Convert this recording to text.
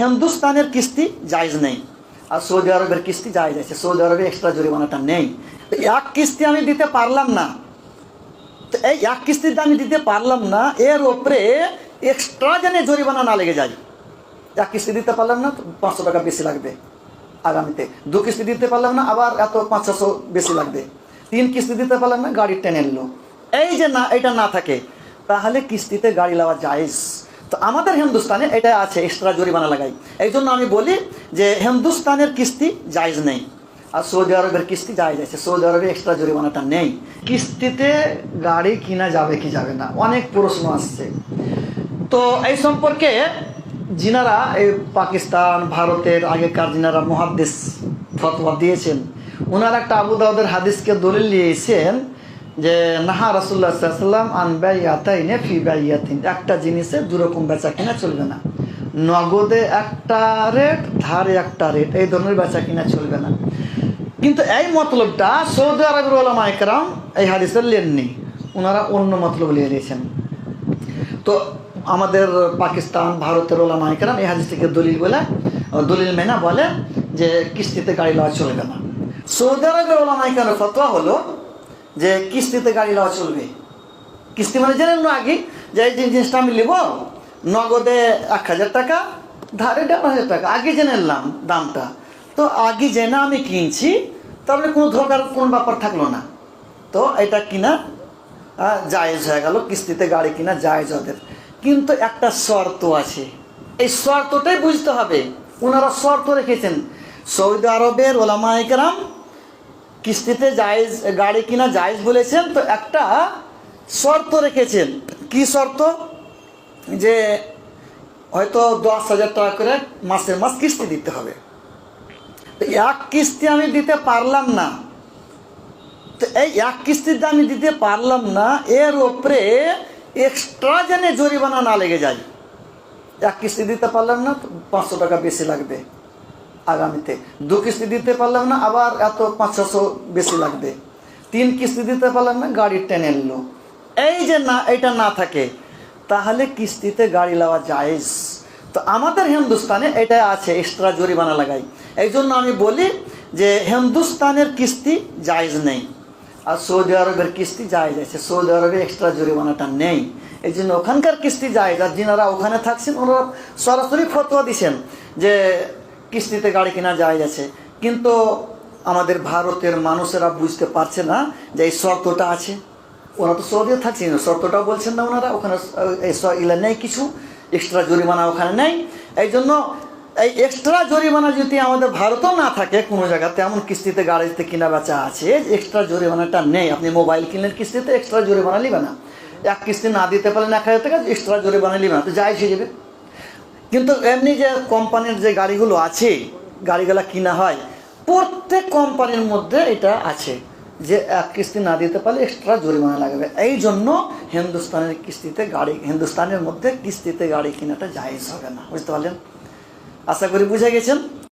হিন্দুস্তানের কিস্তি জায়জ নেই আর সৌদি আরবের কিস্তি জায়জ আছে। সৌদি আরবে এক্সট্রা জরিমানাটা নেই। তো এক কিস্তি আমি দিতে পারলাম না। তো এই এক কিস্তিতে আমি দিতে পারলাম না, এর ওপরে এক্সট্রা যেন জরিমানা না লেগে যায়। এক কিস্তি দিতে পারলাম না, পাঁচশো টাকা বেশি লাগবে আগামীতে। দু কিস্তি দিতে পারলাম না, আবার এত পাঁচ ছশো বেশি লাগবে। তিন কিস্তি দিতে পারলাম না গাড়ি টেনে নিল। এই যে না, এটা না থাকে, তাহলে কিস্তিতে গাড়ি নেওয়া জায়েজ। তো আমাদের হিন্দুস্তানে এটা আছে এক্সট্রা জরিমানা লাগাই। এই জন্য আমি বলি যে হিন্দুস্তানের কিস্তি জায়জ নেই। আর সৌদি আরবের কিস্তি জায়েজ আছে, সৌদি আরবে এক্সট্রা জরিমানাটা নেই। কিস্তিতে গাড়ি কিনা যাবে কি যাবে না, অনেক প্রশ্ন আসছে। তো এই সম্পর্কে যিনারা এই পাকিস্তান, ভারতের আগেকার যিনারা মহাদ্দেশ ফতোয়া দিয়েছেন ওনারা একটা আবু দাউদের হাদিসকে দলিল নিয়েছেন যে, নাহা রাসুল্লাহ সাল্লাম আন ব্যয়াতাইনে ফি ব্যয়াতিন একটা জিনিসে দুরকম বেচা কিনা চলবে না। নগদে একটা রেট, ধারে একটা রেট, এই ধরনের বেচা কিনা চলবে না। কিন্তু এই মতলবটা সৌদি আরবের ওলামা এই হাদিসের লেননি। ওনারা অন্য মতলব নিয়ে নিয়েছেন তো আমাদের পাকিস্তান, ভারতের ওলামা একরাম এই হাদিস থেকে দলিল বলে, দলিল মেনা বলে যে, কিস্তিতে গাড়ি লওয়া চলবে না। সৌদি আরবের ওলামা ফতোয়া হলো যে কিস্তিতে গাড়ি লওয়া চলবে। কিস্তি মানে জেনে না আগে? যে এই জিনিসটা আমি নেব, নগদে এক হাজার টাকা, ধারে দেড় হাজার টাকা, আগে জেনে নিলাম দামটা। তো আগে জেনে আমি কিনছি, তাহলে কোনো ধোকার, কোনো ব্যাপার থাকল না। তো এটা কিনা জায়েজ হয়ে গেল, কিস্তিতে গাড়ি কিনা জায়েজ ওদের। কিন্তু একটা শর্ত আছে। এই শর্তটাই বুঝতে হবে। ওনারা শর্ত রেখেছেন। সৌদি আরবের ওলামা একরাম কিস্তিতে জায়েজ, গাড়ি কিনা জায়জ বলেছেন, তো একটা শর্ত রেখেছেন। কি শর্ত? যে হয়তো দশ হাজার টাকা করে মাসের মাস কিস্তি দিতে হবে। তো এক কিস্তি আমি দিতে পারলাম না। তো এই এক কিস্তিতে আমি দিতে পারলাম না, এর ওপরে এক্সট্রা যেন জরিমানা না লেগে যায়। এক কিস্তি দিতে পারলাম না পাঁচশো টাকা বেশি লাগবে। আগামীতে। দু কিস্তি দিতে পারলাম না, আবার এত পাঁচ ছশো বেশি লাগবে। তিন কিস্তি দিতে পারলাম না, গাড়ি টেনে নিল। এই যে না, এটা না থাকে, তাহলে কিস্তিতে গাড়ি নেওয়া জায়েজ। তো আমাদের হিন্দুস্তানে এটা আছে, এক্সট্রা জরিমানা লাগাই। এই জন্য আমি বলি যে হিন্দুস্তানের কিস্তি জায়েজ নেই, আর সৌদি আরবের কিস্তি জায়েজ আছে। সৌদি আরবে এক্সট্রা জরিমানাটা নেই। এই জন্য ওখানকার কিস্তি জায়েজ, আর যিনারা ওখানে থাকছেন, ওনারা সরাসরি ফতোয়া দিছেন যে কিস্তিতে গাড়ি কেনা যায় আছে কিন্তু আমাদের ভারতের মানুষেরা বুঝতে পারছে না যে এই শর্তটা আছে। ওরা তো সৌদিও থাকছেন শর্তটাও বলছেন না ওনারা। ওখানে এই ইলা নেই কিছু এক্সট্রা জরিমানা ওখানে নেই। এই জন্য এই এক্সট্রা জরিমানা যদি আমাদের ভারতেও না থাকে কোনো জায়গাতে এমন কিস্তিতে গাড়িতে কিনা বেচা আছে। এক্সট্রা জরিমানাটা নেই। আপনি মোবাইল কিনলেন কিস্তিতে এক্সট্রা জরিমানা নেবে না। এক কিস্তি না দিতে পারলেন এক হাজার টাকা এক্সট্রা জরিমানা নেবে না। তো যাই হয়ে যাবে কিন্তু এমনি যে কোম্পানির যে গাড়িগুলো আছে, গাড়িগুলো কিনা হয়, প্রত্যেক কোম্পানির মধ্যে এটা আছে যে এক কিস্তি না দিতে পারলে এক্সট্রা জরিমানা লাগবে। এই জন্য হিন্দুস্তানের কিস্তিতে গাড়ি, হিন্দুস্তানের মধ্যে কিস্তিতে গাড়ি কেনাটা জায়েজ হবে না। বুঝতে পারলেন? আশা করি বুঝে গেছেন?